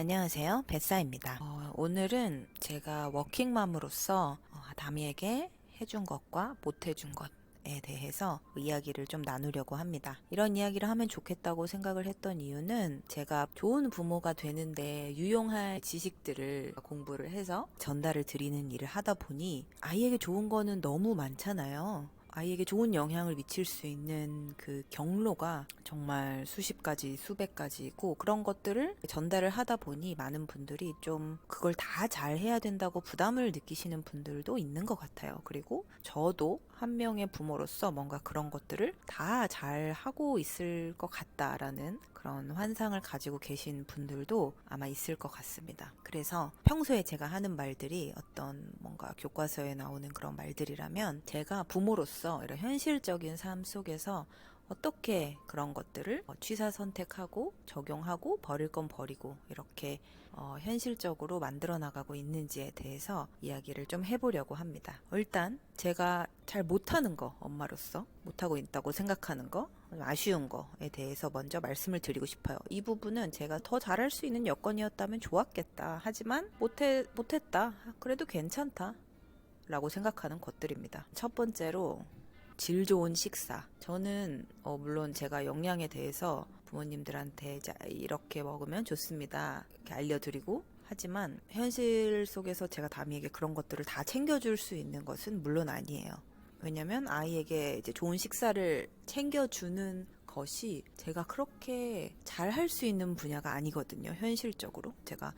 안녕하세요. 뱃사입니다. 어, 오늘은 제가 워킹맘으로서 어, 다미에게 해준 것과 못 해준 것에 대해서 이야기를 좀 나누려고 합니다. 이런 이야기를 하면 좋겠다고 생각을 했던 이유는 제가 좋은 부모가 되는데 유용할 지식들을 공부를 해서 전달을 드리는 일을 하다 보니 아이에게 좋은 거는 너무 많잖아요. 아이에게 좋은 영향을 미칠 수 있는 그 경로가 정말 수십 가지, 수백 가지고 그런 것들을 전달을 하다 보니 많은 분들이 좀 그걸 다 잘 해야 된다고 부담을 느끼시는 분들도 있는 것 같아요. 그리고 저도 한 명의 부모로서 뭔가 그런 것들을 다 잘 하고 있을 것 같다라는 그런 환상을 가지고 계신 분들도 아마 있을 것 같습니다. 그래서 평소에 제가 하는 말들이 어떤 뭔가 교과서에 나오는 그런 말들이라면 제가 부모로서 이런 현실적인 삶 속에서 어떻게 그런 것들을 어, 취사 선택하고 적용하고 버릴 건 버리고 이렇게 어, 현실적으로 만들어 나가고 있는지에 대해서 이야기를 좀 해보려고 합니다. 일단 제가 잘 못하는 거 엄마로서 못하고 있다고 생각하는 거 아쉬운 거에 대해서 먼저 말씀을 드리고 싶어요. 이 부분은 제가 더 잘할 수 있는 여건이었다면 좋았겠다. 하지만 못해 못했다. 그래도 괜찮다. 라고 생각하는 것들입니다. 첫 번째로 질 좋은 식사. 저는 어, 물론 제가 영양에 대해서 부모님들한테 자, 이렇게 먹으면 좋습니다. 이렇게 알려드리고 하지만 현실 속에서 제가 다미에게 그런 것들을 다 챙겨줄 수 있는 것은 물론 아니에요. 왜냐면 아이에게 이제 좋은 식사를 챙겨주는 것이 제가 그렇게 잘 할 수 있는 분야가 아니거든요. 현실적으로. 제가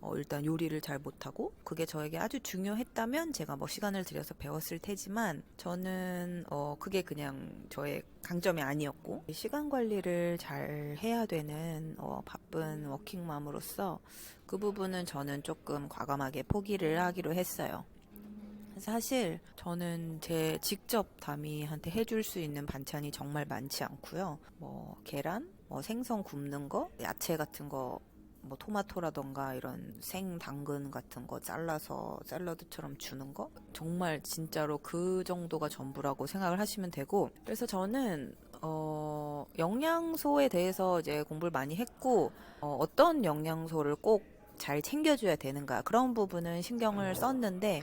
어, 일단 요리를 잘 못하고 그게 저에게 아주 중요했다면 제가 뭐 시간을 들여서 배웠을 테지만 저는 어 그게 그냥 저의 강점이 아니었고 시간 관리를 잘 해야 되는 어 바쁜 워킹맘으로서 그 부분은 저는 조금 과감하게 포기를 하기로 했어요. 사실 저는 제 직접 다미한테 해줄 수 있는 반찬이 정말 많지 않고요. 뭐 계란, 뭐 생선 굽는 거, 야채 같은 거, 뭐 토마토라던가 이런 생 당근 같은 거 잘라서 샐러드처럼 주는 거 정말 진짜로 그 정도가 전부라고 생각을 하시면 되고 그래서 저는 어 영양소에 대해서 이제 공부를 많이 했고 어, 어떤 영양소를 꼭잘 챙겨줘야 되는가 그런 부분은 신경을 썼는데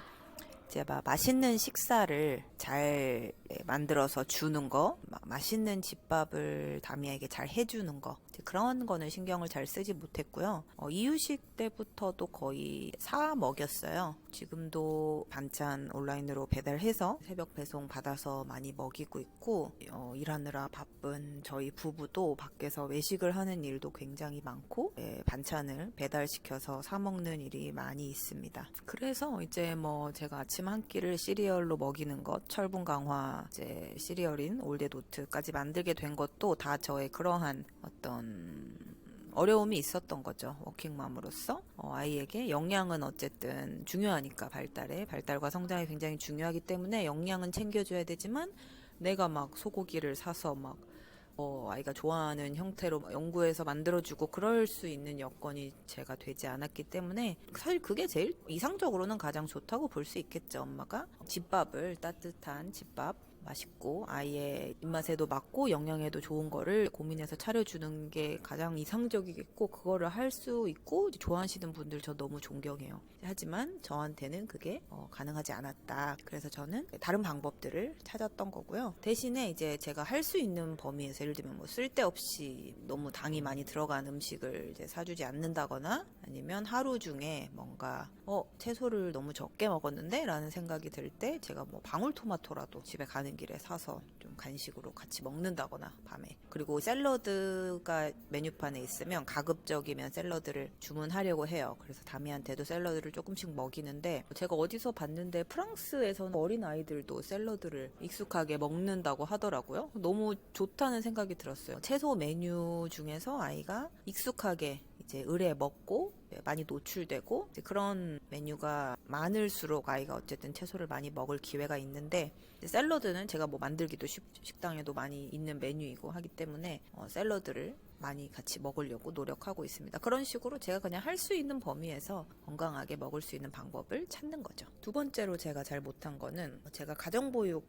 이제 막 맛있는 식사를 잘 만들어서 주는 거, 막 맛있는 집밥을 다미에게 잘 해주는 거, 이제 그런 거는 신경을 잘 쓰지 못했고요. 어, 이유식 때부터도 거의 사 먹였어요. 지금도 반찬 온라인으로 배달해서 새벽 배송 받아서 많이 먹이고 있고, 어, 일하느라 바쁜 저희 부부도 밖에서 외식을 하는 일도 굉장히 많고, 예, 반찬을 배달시켜서 사 먹는 일이 많이 있습니다. 그래서 이제 뭐 제가 아침 한 끼를 시리얼로 먹이는 것, 철분 강화 이제 시리얼인 올드 노트까지 만들게 된 것도 다 저의 그러한 어떤 어려움이 있었던 거죠. 워킹맘으로서 어, 아이에게 영양은 어쨌든 중요하니까 발달에 발달과 성장이 굉장히 중요하기 때문에 영양은 챙겨줘야 되지만 내가 막 소고기를 사서 막 어, 아이가 좋아하는 형태로 연구해서 만들어주고 그럴 수 있는 여건이 제가 되지 않았기 때문에 사실 그게 제일 이상적으로는 가장 좋다고 볼 수 있겠죠. 엄마가 집밥을 따뜻한 집밥 맛있고 아이의 입맛에도 맞고 영양에도 좋은 거를 고민해서 차려주는 게 가장 이상적이겠고 그거를 할 수 있고 좋아하시는 분들 저 너무 존경해요. 하지만 저한테는 그게 어, 가능하지 않았다. 그래서 저는 다른 방법들을 찾았던 거고요. 대신에 이제 제가 할 수 있는 범위에서 예를 들면 뭐 쓸데없이 너무 당이 많이 들어간 음식을 이제 사주지 않는다거나 아니면 하루 중에 뭔가 어 채소를 너무 적게 먹었는데 라는 생각이 들 때 제가 뭐 방울토마토라도 집에 가는 길에 사서 좀 간식으로 같이 먹는다거나 밤에 그리고 샐러드가 메뉴판에 있으면 가급적이면 샐러드를 주문하려고 해요. 그래서 다미한테도 샐러드를 조금씩 먹이는데 제가 어디서 봤는데 프랑스에서는 어린 아이들도 샐러드를 익숙하게 먹는다고 하더라고요. 너무 좋다는 생각이 들었어요. 채소 메뉴 중에서 아이가 익숙하게 이제 을에 먹고 많이 노출되고 그런 메뉴가 많을수록 아이가 어쨌든 채소를 많이 먹을 기회가 있는데 샐러드는 제가 뭐 만들기도 쉽, 식당에도 많이 있는 메뉴이고 하기 때문에 어, 샐러드를 많이 같이 먹으려고 노력하고 있습니다. 그런 식으로 제가 그냥 할 수 있는 범위에서 건강하게 먹을 수 있는 방법을 찾는 거죠. 두 번째로 제가 잘 못한 거는 제가 가정보육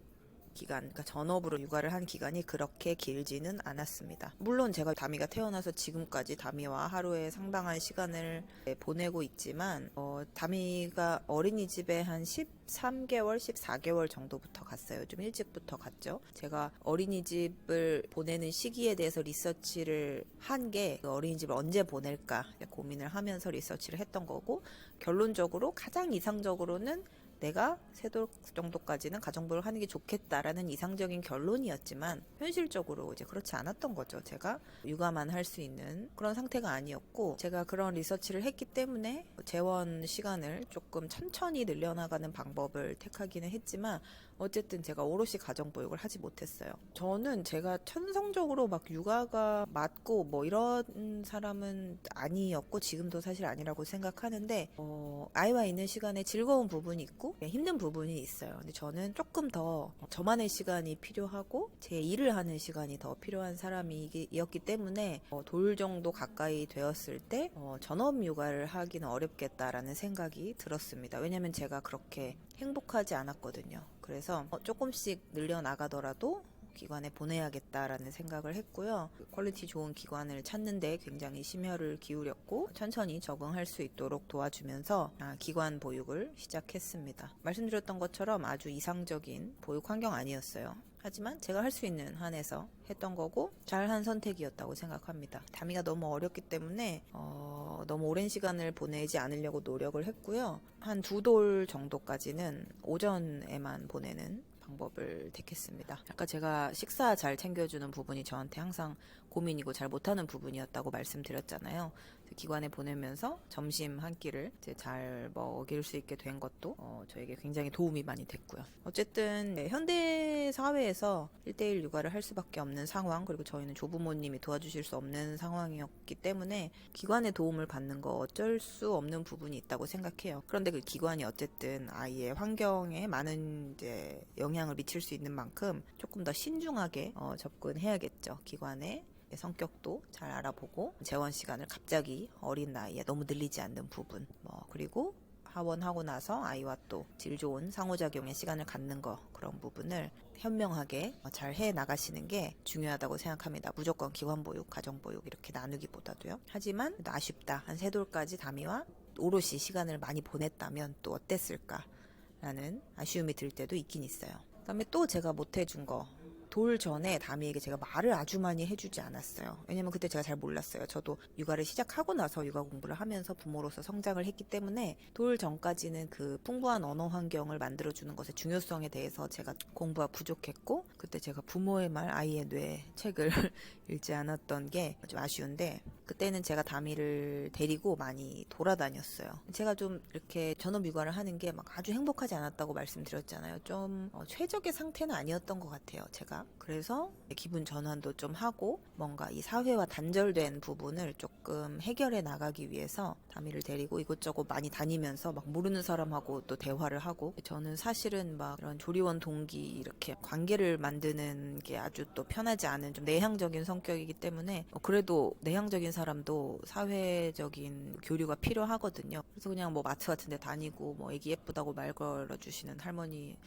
기간, 그러니까 전업으로 육아를 한 기간이 그렇게 길지는 않았습니다. 물론 제가 다미가 태어나서 지금까지 다미와 하루에 상당한 시간을 보내고 있지만 어, 다미가 어린이집에 한 13개월, 14개월 정도부터 갔어요. 좀 일찍부터 갔죠. 제가 어린이집을 보내는 시기에 대해서 리서치를 한 게 어린이집을 언제 보낼까 고민을 하면서 리서치를 했던 거고 결론적으로 가장 이상적으로는 내가 세돌 정도까지는 가정부를 하는 게 좋겠다라는 이상적인 결론이었지만 현실적으로 이제 그렇지 않았던 거죠. 제가 육아만 할 수 있는 그런 상태가 아니었고 제가 그런 리서치를 했기 때문에 재원 시간을 조금 천천히 늘려나가는 방법을 택하기는 했지만 어쨌든 제가 오롯이 가정보육을 하지 못했어요. 저는 제가 천성적으로 막 육아가 맞고 뭐 이런 사람은 아니었고 지금도 사실 아니라고 생각하는데 어, 아이와 있는 시간에 즐거운 부분이 있고 힘든 부분이 있어요. 근데 저는 조금 더 저만의 시간이 필요하고 제 일을 하는 시간이 더 필요한 사람이었기 때문에 어, 돌 정도 가까이 되었을 때 어, 전업 육아를 하기는 어렵겠다라는 생각이 들었습니다. 왜냐면 제가 그렇게 행복하지 않았거든요. 그래서 어, 조금씩 늘려 나가더라도 기관에 보내야겠다라는 생각을 했고요. 퀄리티 좋은 기관을 찾는데 굉장히 심혈을 기울였고 천천히 적응할 수 있도록 도와주면서 아, 기관 보육을 시작했습니다. 말씀드렸던 것처럼 아주 이상적인 보육 환경 아니었어요. 하지만 제가 할 수 있는 한에서 했던 거고 잘한 선택이었다고 생각합니다. 다미가 너무 어렸기 때문에 어, 너무 오랜 시간을 보내지 않으려고 노력을 했고요. 한 두 돌 정도까지는 오전에만 보내는 방법을 택했습니다. 아까 제가 식사 잘 챙겨주는 부분이 저한테 항상 고민이고 잘 못하는 부분이었다고 말씀드렸잖아요. 기관에 보내면서 점심 한 끼를 이제 잘 먹일 수 있게 된 것도 어, 저에게 굉장히 도움이 많이 됐고요. 어쨌든 네, 현대 사회에서 1대1 육아를 할 수밖에 없는 상황 그리고 저희는 조부모님이 도와주실 수 없는 상황이었기 때문에 기관의 도움을 받는 거 어쩔 수 없는 부분이 있다고 생각해요. 그런데 그 기관이 어쨌든 아이의 환경에 많은 이제 영향을 미칠 수 있는 만큼 조금 더 신중하게 어, 접근해야겠죠. 기관에 성격도 잘 알아보고 재원 시간을 갑자기 어린 나이에 너무 늘리지 않는 부분 뭐 그리고 하원하고 나서 아이와 또 질 좋은 상호작용의 시간을 갖는 거 그런 부분을 현명하게 잘 해 나가시는 게 중요하다고 생각합니다. 무조건 기관보육, 가정보육 이렇게 나누기보다도요. 하지만 아쉽다. 한 세 돌까지 다미와 오롯이 시간을 많이 보냈다면 또 어땠을까라는 아쉬움이 들 때도 있긴 있어요. 그다음에 또 제가 못 해준 거 돌 전에 다미에게 제가 말을 아주 많이 해주지 않았어요. 왜냐면 그때 제가 잘 몰랐어요. 저도 육아를 시작하고 나서 육아 공부를 하면서 부모로서 성장을 했기 때문에 돌 전까지는 그 풍부한 언어 환경을 만들어주는 것의 중요성에 대해서 제가 공부가 부족했고 그때 제가 부모의 말 아이의 뇌 책을 읽지 않았던 게 좀 아쉬운데 그때는 제가 다미를 데리고 많이 돌아다녔어요. 제가 좀 이렇게 전업 육아를 하는 게 막 아주 행복하지 않았다고 말씀드렸잖아요. 좀 어, 최적의 상태는 아니었던 것 같아요. 제가 그래서 기분 전환도 좀 하고 뭔가 이 사회와 단절된 부분을 조금 해결해 나가기 위해서 다미를 데리고 이곳저곳 많이 다니면서 막 모르는 사람하고 또 대화를 하고 저는 사실은 막 이런 조리원 동기 이렇게 관계를 만드는 게 아주 또 편하지 않은 좀 내향적인 성격이기 때문에 어, 그래도 내향적인 사람도 사회적인 교류가 필요하거든요. 그래서 그냥 뭐 마트 같은 데 다니고 뭐 애기 예쁘다고 말 걸어주시는 할머니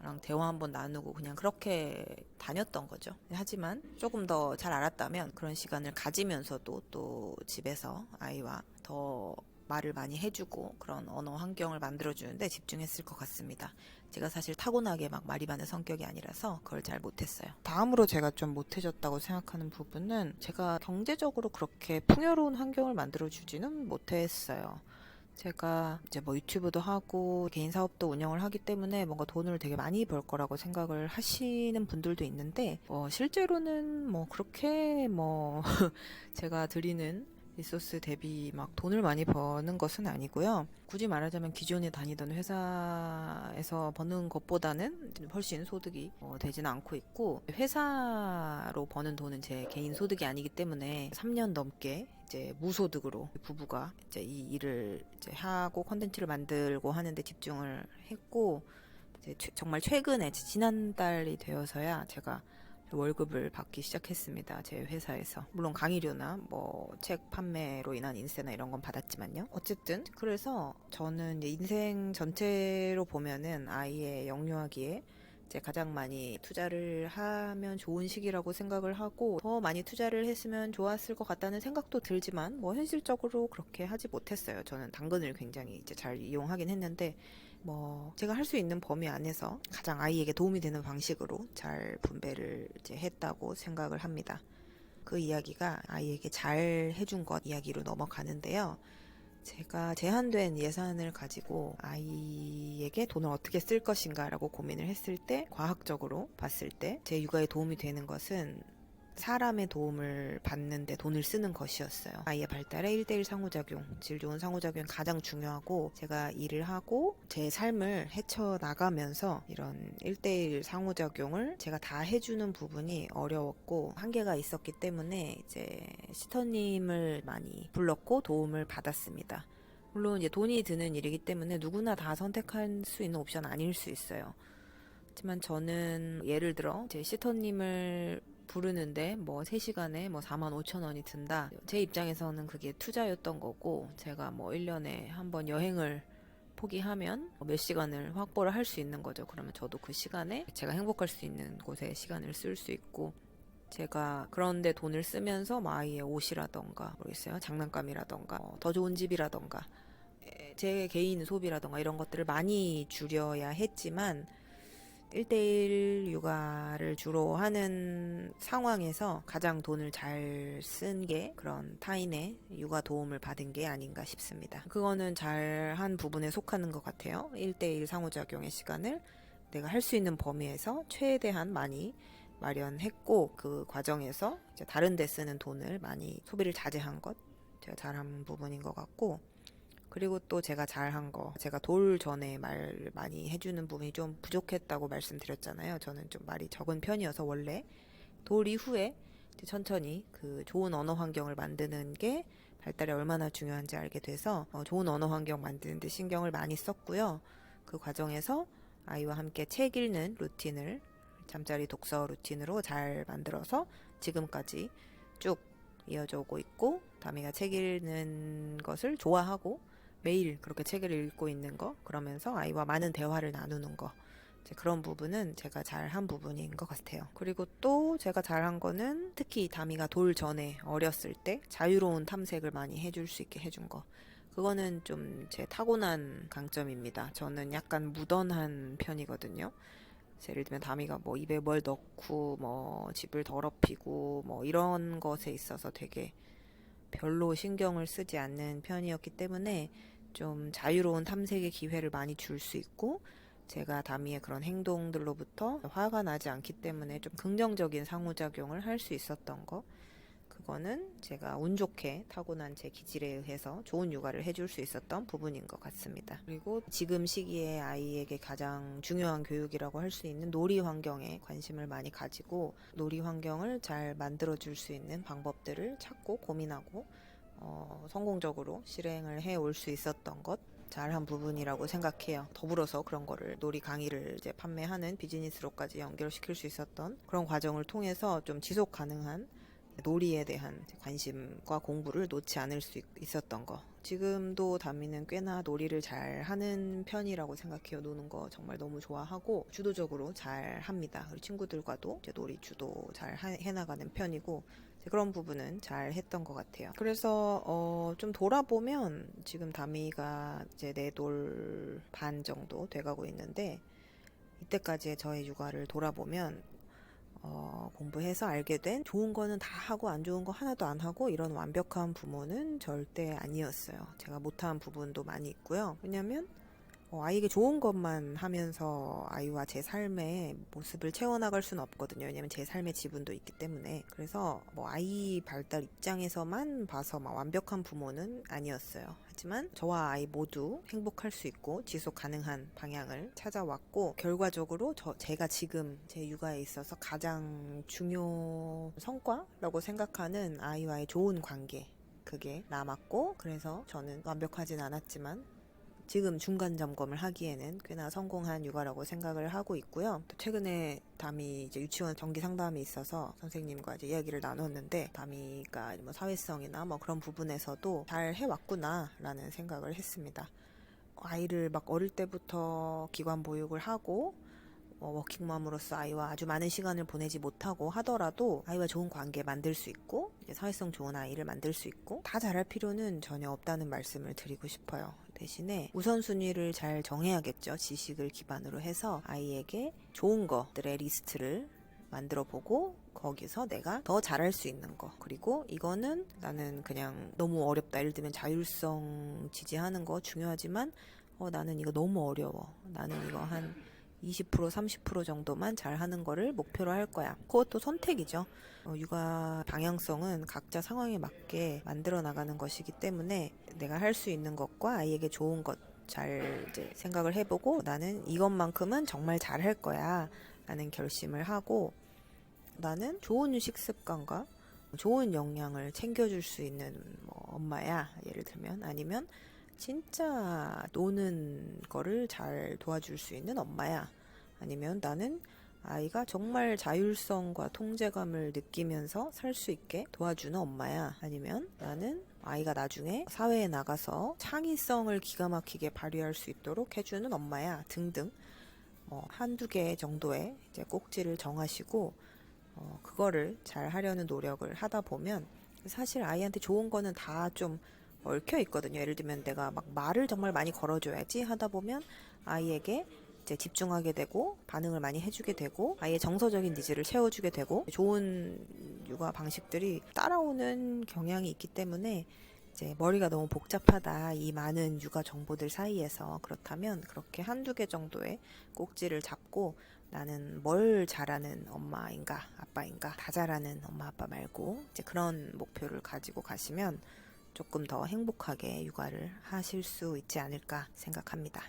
랑 대화 한번 나누고 그냥 그렇게 다녔던 거죠. 하지만 조금 더 잘 알았다면 그런 시간을 가지면서도 또 집에서 아이와 더 말을 많이 해주고 그런 언어 환경을 만들어주는데 집중했을 것 같습니다. 제가 사실 타고나게 막 말이 많은 성격이 아니라서 그걸 잘 못했어요. 다음으로 제가 좀 못해졌다고 생각하는 부분은 제가 경제적으로 그렇게 풍요로운 환경을 만들어 주지는 못했어요. 제가 이제 뭐 유튜브도 하고 개인 사업도 운영을 하기 때문에 뭔가 돈을 되게 많이 벌 거라고 생각을 하시는 분들도 있는데 어 실제로는 뭐 그렇게 뭐 제가 드리는 리소스 대비 막 돈을 많이 버는 것은 아니고요. 굳이 말하자면 기존에 다니던 회사에서 버는 것보다는 훨씬 소득이 어, 되지는 않고 있고 회사로 버는 돈은 제 개인 소득이 아니기 때문에 3년 넘게 이제 무소득으로 부부가 이제 이 일을 이제 하고 컨텐츠를 만들고 하는데 집중을 했고 이제 최- 정말 최근에 지난달이 되어서야 제가 월급을 받기 시작했습니다. 제 회사에서. 물론 강의료나 뭐 책 판매로 인한 인세나 이런 건 받았지만요. 어쨌든 그래서 저는 인생 전체로 보면은 아이의 영유아기에 이제 가장 많이 투자를 하면 좋은 시기라고 생각을 하고 더 많이 투자를 했으면 좋았을 것 같다는 생각도 들지만 뭐 현실적으로 그렇게 하지 못했어요. 저는 당근을 굉장히 이제 잘 이용하긴 했는데 뭐 제가 할 수 있는 범위 안에서 가장 아이에게 도움이 되는 방식으로 잘 분배를 이제 했다고 생각을 합니다. 그 이야기가 아이에게 잘 해준 것 이야기로 넘어가는데요. 제가 제한된 예산을 가지고 아이에게 돈을 어떻게 쓸 것인가라고 고민을 했을 때 과학적으로 봤을 때 제 육아에 도움이 되는 것은 사람의 도움을 받는데 돈을 쓰는 것이었어요. 아이의 발달에 1대1 상호작용, 질 좋은 상호작용이 가장 중요하고 제가 일을 하고 제 삶을 헤쳐나가면서 이런 1대1 상호작용을 제가 다 해주는 부분이 어려웠고 한계가 있었기 때문에 이제 시터님을 많이 불렀고 도움을 받았습니다. 물론 이제 돈이 드는 일이기 때문에 누구나 다 선택할 수 있는 옵션 아닐 수 있어요. 하지만 저는 예를 들어 제 시터님을 부르는데 뭐 3시간에 뭐 4만 5천 원이 든다. 제 입장에서는 그게 투자였던 거고 제가 뭐 1년에 한 번 여행을 포기하면 몇 시간을 확보를 할 수 있는 거죠. 그러면 저도 그 시간에 제가 행복할 수 있는 곳에 시간을 쓸 수 있고 제가 그런데 돈을 쓰면서 뭐 아이의 옷이라던가 모르겠어요. 장난감이라던가 어, 더 좋은 집이라던가 에, 제 개인 소비라던가 이런 것들을 많이 줄여야 했지만 1대1 육아를 주로 하는 상황에서 가장 돈을 잘 쓴 게 그런 타인의 육아 도움을 받은 게 아닌가 싶습니다. 그거는 잘 한 부분에 속하는 것 같아요. 1대1 상호작용의 시간을 내가 할 수 있는 범위에서 최대한 많이 마련했고 그 과정에서 다른 데 쓰는 돈을 많이 소비를 자제한 것 제가 잘한 부분인 것 같고 그리고 또 제가 잘한 거, 제가 돌 전에 말 많이 해주는 부분이 좀 부족했다고 말씀드렸잖아요. 저는 좀 말이 적은 편이어서 원래 돌 이후에 천천히 그 좋은 언어 환경을 만드는 게 발달에 얼마나 중요한지 알게 돼서 어, 좋은 언어 환경 만드는데 신경을 많이 썼고요. 그 과정에서 아이와 함께 책 읽는 루틴을 잠자리 독서 루틴으로 잘 만들어서 지금까지 쭉 이어져 오고 있고 다미가 책 읽는 것을 좋아하고 매일 그렇게 책을 읽고 있는 거 그러면서 아이와 많은 대화를 나누는 거 그런 부분은 제가 잘한 부분인 것 같아요. 그리고 또 제가 잘한 거는 특히 다미가 돌 전에 어렸을 때 자유로운 탐색을 많이 해줄 수 있게 해준 거. 그거는 좀 제 타고난 강점입니다. 저는 약간 무던한 편이거든요. 예를 들면 다미가 뭐 입에 뭘 넣고 뭐 집을 더럽히고 뭐 이런 것에 있어서 되게 별로 신경을 쓰지 않는 편이었기 때문에 좀 자유로운 탐색의 기회를 많이 줄 수 있고 제가 다미의 그런 행동들로부터 화가 나지 않기 때문에 좀 긍정적인 상호작용을 할 수 있었던 거 그거는 제가 운 좋게 타고난 제 기질에 의해서 좋은 육아를 해줄 수 있었던 부분인 것 같습니다. 그리고 지금 시기에 아이에게 가장 중요한 교육이라고 할 수 있는 놀이 환경에 관심을 많이 가지고 놀이 환경을 잘 만들어줄 수 있는 방법들을 찾고 고민하고 어, 성공적으로 실행을 해 올 수 있었던 것 잘한 부분이라고 생각해요. 더불어서 그런 거를 놀이 강의를 이제 판매하는 비즈니스로까지 연결시킬 수 있었던 그런 과정을 통해서 좀 지속 가능한 놀이에 대한 관심과 공부를 놓지 않을 수 있었던 거. 지금도 다미는 꽤나 놀이를 잘 하는 편이라고 생각해요. 노는 거 정말 너무 좋아하고 주도적으로 잘 합니다. 그리고 친구들과도 이제 놀이 주도 잘 해나가는 편이고 그런 부분은 잘 했던 것 같아요. 그래서 어, 좀 돌아보면 지금 다미가 이제 네 돌 반 정도 돼가고 있는데 이때까지의 저의 육아를 돌아보면 어, 공부해서 알게 된 좋은 거는 다 하고 안 좋은 거 하나도 안 하고 이런 완벽한 부모는 절대 아니었어요. 제가 못한 부분도 많이 있고요. 왜냐면 어, 아이에게 좋은 것만 하면서 아이와 제 삶의 모습을 채워나갈 수는 없거든요. 왜냐면 제 삶의 지분도 있기 때문에. 그래서 뭐 아이 발달 입장에서만 봐서 막 완벽한 부모는 아니었어요. 하지만 저와 아이 모두 행복할 수 있고 지속 가능한 방향을 찾아왔고 결과적으로 저 제가 지금 제 육아에 있어서 가장 중요 성과라고 생각하는 아이와의 좋은 관계 그게 남았고 그래서 저는 완벽하진 않았지만 지금 중간 점검을 하기에는 꽤나 성공한 육아라고 생각을 하고 있고요. 또 최근에 담이 이제 유치원 정기 상담이 있어서 선생님과 이제 이야기를 나눴는데 담이가 뭐 사회성이나 뭐 그런 부분에서도 잘 해왔구나라는 생각을 했습니다. 아이를 막 어릴 때부터 기관 보육을 하고 어, 워킹맘으로서 아이와 아주 많은 시간을 보내지 못하고 하더라도 아이와 좋은 관계 만들 수 있고 사회성 좋은 아이를 만들 수 있고 다 잘할 필요는 전혀 없다는 말씀을 드리고 싶어요. 대신에 우선순위를 잘 정해야겠죠. 지식을 기반으로 해서 아이에게 좋은 것들의 리스트를 만들어 보고 거기서 내가 더 잘할 수 있는 거 그리고 이거는 나는 그냥 너무 어렵다 예를 들면 자율성 지지하는 거 중요하지만 어 나는 이거 너무 어려워 나는 이거 한 20% 30% 정도만 잘 하는 거를 목표로 할 거야. 그것도 선택이죠. 어, 육아 방향성은 각자 상황에 맞게 만들어 나가는 것이기 때문에 내가 할 수 있는 것과 아이에게 좋은 것 잘 이제 생각을 해보고 나는 이것만큼은 정말 잘 할 거야 라는 결심을 하고 나는 좋은 식습관과 좋은 영양을 챙겨줄 수 있는 뭐 엄마야 예를 들면. 아니면 진짜 노는 거를 잘 도와줄 수 있는 엄마야. 아니면 나는 아이가 정말 자율성과 통제감을 느끼면서 살 수 있게 도와주는 엄마야. 아니면 나는 아이가 나중에 사회에 나가서 창의성을 기가 막히게 발휘할 수 있도록 해주는 엄마야. 등등. 뭐 한두 개 정도의 이제 꼭지를 정하시고 어, 그거를 잘 하려는 노력을 하다 보면 사실 아이한테 좋은 거는 다 좀 얽혀 있거든요. 예를 들면 내가 막 말을 정말 많이 걸어줘야지 하다 보면 아이에게 이제 집중하게 되고 반응을 많이 해주게 되고 아이의 정서적인 니즈를 채워주게 되고 좋은 육아 방식들이 따라오는 경향이 있기 때문에 이제 머리가 너무 복잡하다 이 많은 육아 정보들 사이에서 그렇다면 그렇게 한두 개 정도의 꼭지를 잡고 나는 뭘 잘하는 엄마인가 아빠인가 다 잘하는 엄마 아빠 말고 이제 그런 목표를 가지고 가시면 조금 더 행복하게 육아를 하실 수 있지 않을까 생각합니다.